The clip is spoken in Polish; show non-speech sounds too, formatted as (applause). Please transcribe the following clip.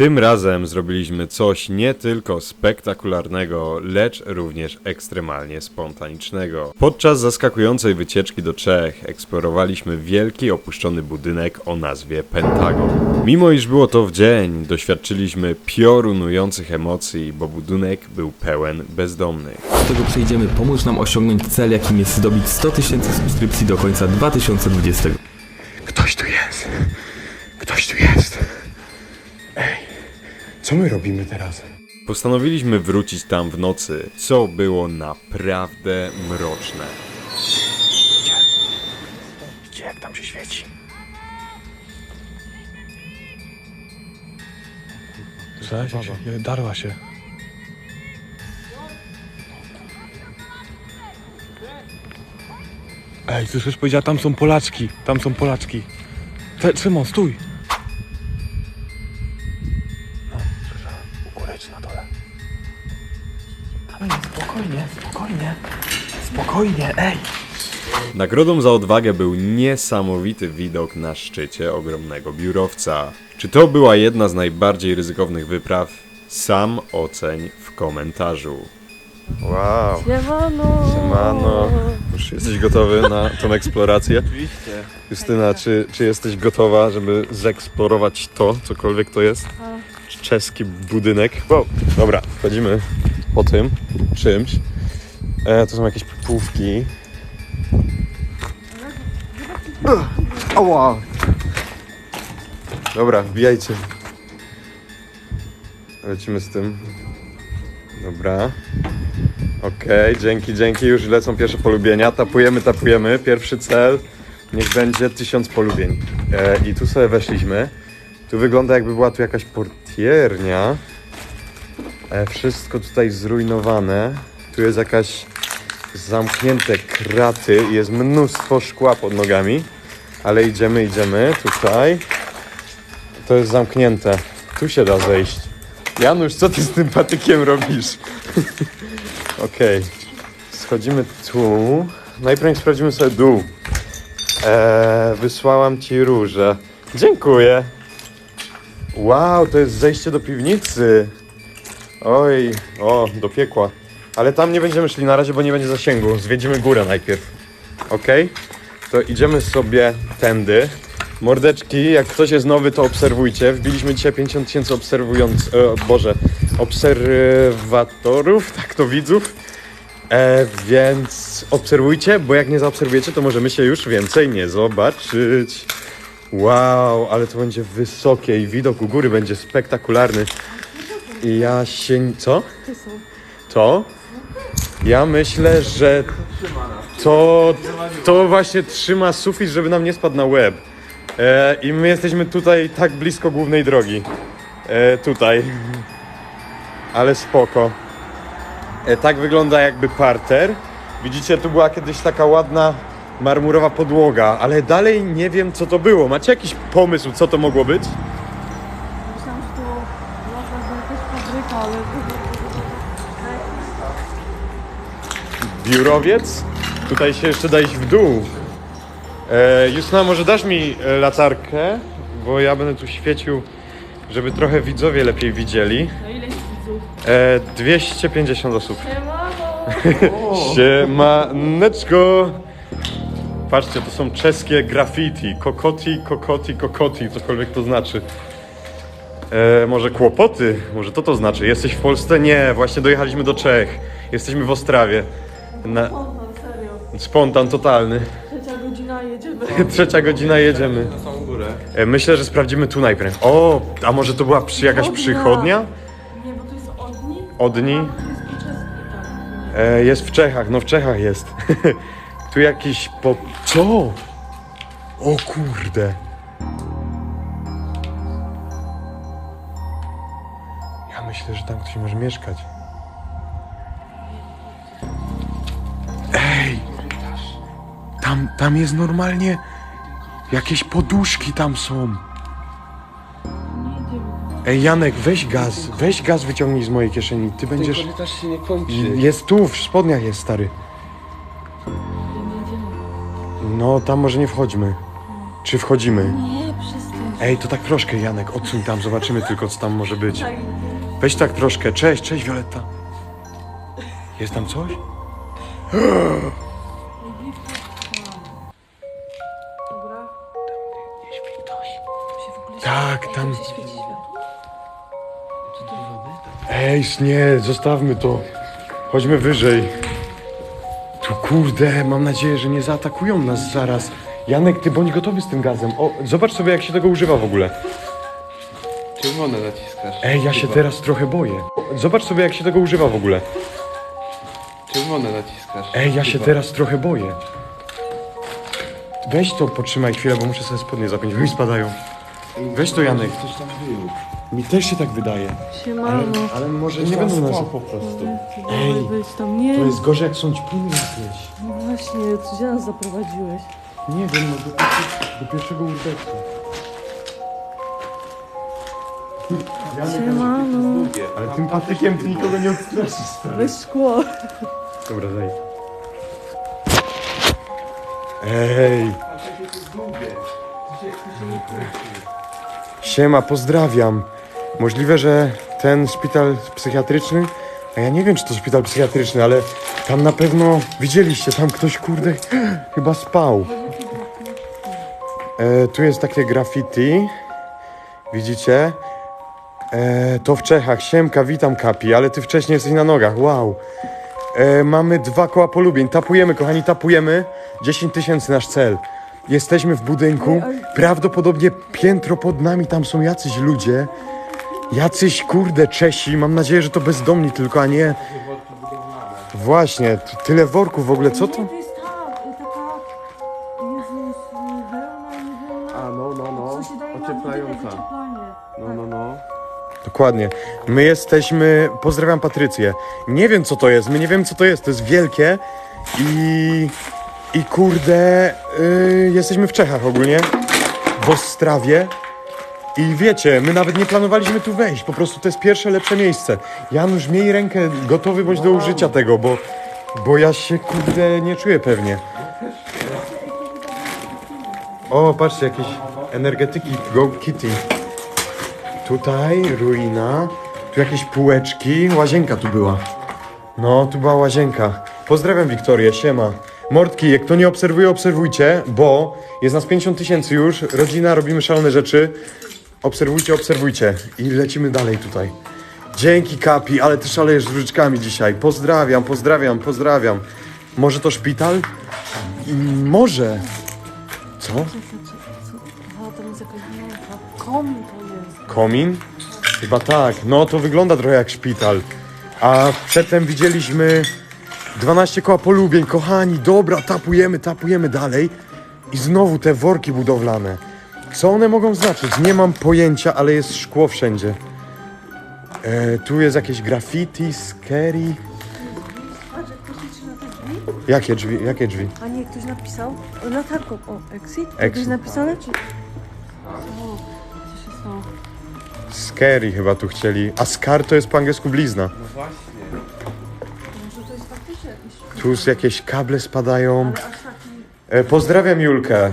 Tym razem zrobiliśmy coś nie tylko spektakularnego, lecz również ekstremalnie spontanicznego. Podczas zaskakującej wycieczki do Czech eksplorowaliśmy wielki opuszczony budynek o nazwie Pentagon. Mimo iż było to w dzień, doświadczyliśmy piorunujących emocji, bo budynek był pełen bezdomnych. Z tego przejdziemy, pomóż nam osiągnąć cel, jakim jest zdobyć 100 tysięcy subskrypcji do końca 2020. co my robimy teraz? Postanowiliśmy wrócić tam w nocy, co było naprawdę mroczne. Gdzie jak tam się świeci? Cześć, darła się. Ej, słyszysz, powiedziała, tam są Polaczki, tam są Polaczki. Te, Szymon, stój! Spokojnie, spokojnie, ej! Nagrodą za odwagę był niesamowity widok na szczycie ogromnego biurowca. Czy to była jedna z najbardziej ryzykownych wypraw? Sam oceń w komentarzu. Wow, Siemano! Siemano. już jesteś gotowy na tą eksplorację? Oczywiście. Justyna, czy, czy jesteś gotowa, żeby zeksplorować to, cokolwiek to jest? Czeski budynek. Wow. Dobra, wchodzimy po tym czymś. E, to są jakieś półki. Ała! Dobra, wbijajcie. Lecimy z tym. Dobra. Okej, dzięki, dzięki. Już lecą pierwsze polubienia. Tapujemy, tapujemy. Pierwszy cel. Niech będzie tysiąc polubień. E, I tu sobie weszliśmy. Tu wygląda jakby była tu jakaś portiernia. E, wszystko tutaj zrujnowane. Tu jest jakaś zamknięte kraty. Jest mnóstwo szkła pod nogami. Ale idziemy, idziemy. Tutaj. To jest zamknięte. Tu się da zejść. Janusz, co ty z tym patykiem robisz? (laughs) Okej. Schodzimy tu. Najpierw sprawdzimy sobie dół. Eee, wysłałam ci róże. Dziękuję. Wow, to jest zejście do piwnicy. Oj, o, do piekła. Ale tam nie będziemy szli na razie, bo nie będzie zasięgu. Zwiedzimy górę najpierw. Ok? To idziemy sobie tędy. Mordeczki, jak ktoś jest nowy, to obserwujcie. Wbiliśmy dzisiaj 50 tysięcy obserwując... E, Boże, obserwatorów, (laughs) tak to widzów. E, więc obserwujcie, bo jak nie zaobserwujecie, to możemy się już więcej nie zobaczyć. Wow, ale to będzie wysokie i widok u góry będzie spektakularny. I ja się... co? To? Ja myślę, że to, to właśnie trzyma sufit, żeby nam nie spadł na łeb. E, I my jesteśmy tutaj tak blisko głównej drogi. E, tutaj. Ale spoko. E, tak wygląda jakby parter. Widzicie, tu była kiedyś taka ładna marmurowa podłoga, ale dalej nie wiem co to było. Macie jakiś pomysł, co to mogło być? Myślałam, że to była jakaś fabryka, ale... Biurowiec? Tutaj się jeszcze da iść w dół. E, Justyna, może dasz mi e, latarkę? Bo ja będę tu świecił, żeby trochę widzowie lepiej widzieli. No ile jest widzów? E, 250 osób. Siemano! (laughs) Siemaneczko! Patrzcie, to są czeskie graffiti. Kokoti, kokoti, kokoti, cokolwiek to znaczy. E, może kłopoty? Może to to znaczy? Jesteś w Polsce? Nie, właśnie dojechaliśmy do Czech. Jesteśmy w Ostrawie. Na... Spontan, serio. Spontan totalny. Trzecia godzina jedziemy. (laughs) Trzecia godzina jedziemy. Na samą górę. E, myślę, że sprawdzimy tu najpierw. O, a może to była przy, jakaś Przychodnia. przychodnia? Nie, bo to jest Odni. Odni? A, to jest tak. E, jest w Czechach, no w Czechach jest. (laughs) tu jakiś po... Co? O kurde. Ja myślę, że tam ktoś może mieszkać. Tam, tam jest normalnie... Jakieś poduszki tam są. Ej, Janek, weź gaz. Weź gaz wyciągnij z mojej kieszeni. Ty będziesz... korytarz się nie kończy. Jest tu, w spodniach jest, stary. No, tam może nie wchodźmy. Czy wchodzimy? Nie, przestań Ej, to tak troszkę, Janek, odsuń tam, zobaczymy tylko, co tam może być. Weź tak troszkę. Cześć, cześć, Violetta. Jest tam coś? Tak, tam-? Ej, nie, zostawmy to. Chodźmy wyżej. Tu kurde, mam nadzieję, że nie zaatakują nas zaraz. Janek, ty bądź gotowy z tym gazem. O, zobacz sobie, jak się tego używa w ogóle. Czerwone naciskasz. Ej, ja się Chyba. teraz trochę boję. Zobacz sobie, jak się tego używa w ogóle. Czerwone naciskasz. Ej, ja się Chyba. teraz trochę boję. Weź to, potrzymaj chwilę, bo muszę sobie spodnie zapiąć, bo mi spadają. Weź to, Janek. Ktoś tam był. Mi też się tak wydaje. Siemano. Ale, ale może nie będą nas... po prostu. Ej, Ej, być tam. Nie, To jest gorzej, jak są ćpiny jakieś. no właśnie, co nas zaprowadziłeś? Nie wiem, no do, pierwsze- do pierwszego urbexu. Siemano. Ale tym patykiem ty nikogo nie odstraszysz, stary. Weź szkło. Dobra, daj. Ej! Siema, pozdrawiam. Możliwe, że ten szpital psychiatryczny, a ja nie wiem, czy to szpital psychiatryczny, ale tam na pewno widzieliście, tam ktoś, kurde, (gasps) chyba spał. E, tu jest takie graffiti, widzicie? E, to w Czechach. Siemka, witam Kapi, ale ty wcześniej jesteś na nogach, wow. E, mamy dwa koła polubień. Tapujemy, kochani, tapujemy. 10 tysięcy nasz cel. Jesteśmy w budynku. Prawdopodobnie piętro pod nami tam są jacyś ludzie. Jacyś kurde Czesi. Mam nadzieję, że to bezdomni tylko, a nie. Właśnie, tyle worków w ogóle. Co to? A, no, no, no. Ocieplająca. No, no, no. Dokładnie. My jesteśmy. Pozdrawiam Patrycję. Nie wiem co to jest. My nie wiem co to jest. To jest wielkie i. I kurde. Y, jesteśmy w Czechach ogólnie. W Ostrawie. I wiecie, my nawet nie planowaliśmy tu wejść. Po prostu to jest pierwsze lepsze miejsce. Janusz, miej rękę gotowy bądź do użycia tego, bo. Bo ja się kurde nie czuję pewnie. O, patrzcie, jakieś energetyki Go Kitty. Tutaj ruina, tu jakieś półeczki, łazienka tu była. No, tu była łazienka. Pozdrawiam Wiktorię, siema. Mordki, jak to nie obserwuje, obserwujcie, bo jest nas 50 tysięcy już, rodzina, robimy szalone rzeczy. Obserwujcie, obserwujcie i lecimy dalej tutaj. Dzięki Kapi, ale ty szalejesz z różyczkami dzisiaj. Pozdrawiam, pozdrawiam, pozdrawiam. Może to szpital? Może. Co? A, tam jest jakaś wielka. Kom to jest. Komin? Chyba tak. No to wygląda trochę jak szpital. A przedtem widzieliśmy 12 koła polubień. Kochani, dobra, tapujemy, tapujemy dalej. I znowu te worki budowlane. Co one mogą znaczyć? Nie mam pojęcia, ale jest szkło wszędzie. E, tu jest jakieś graffiti, scary. Patrz, jak ktoś liczy na te drzwi. Jakie drzwi? Jakie drzwi? A nie, ktoś napisał? Latarką. O, exit? Exit. Exit. napisane? Czy... O, co się stało? Scary chyba tu chcieli. A scar to jest po angielsku blizna. No właśnie. Tu jakieś kable spadają. E, pozdrawiam Julkę.